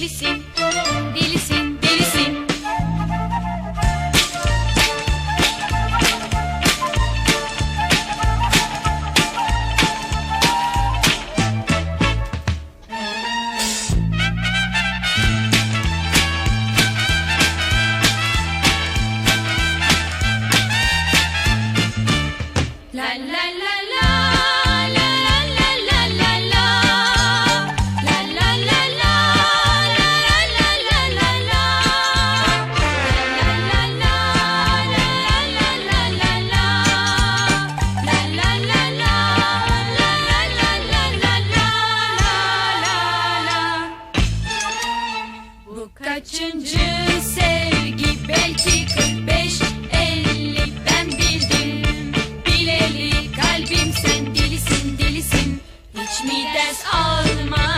ele sim. Kaçıncı sevgi? Belki 45 50 ben bildim bileli kalbim. Sen delisin delisin. Hiç mi ders alma?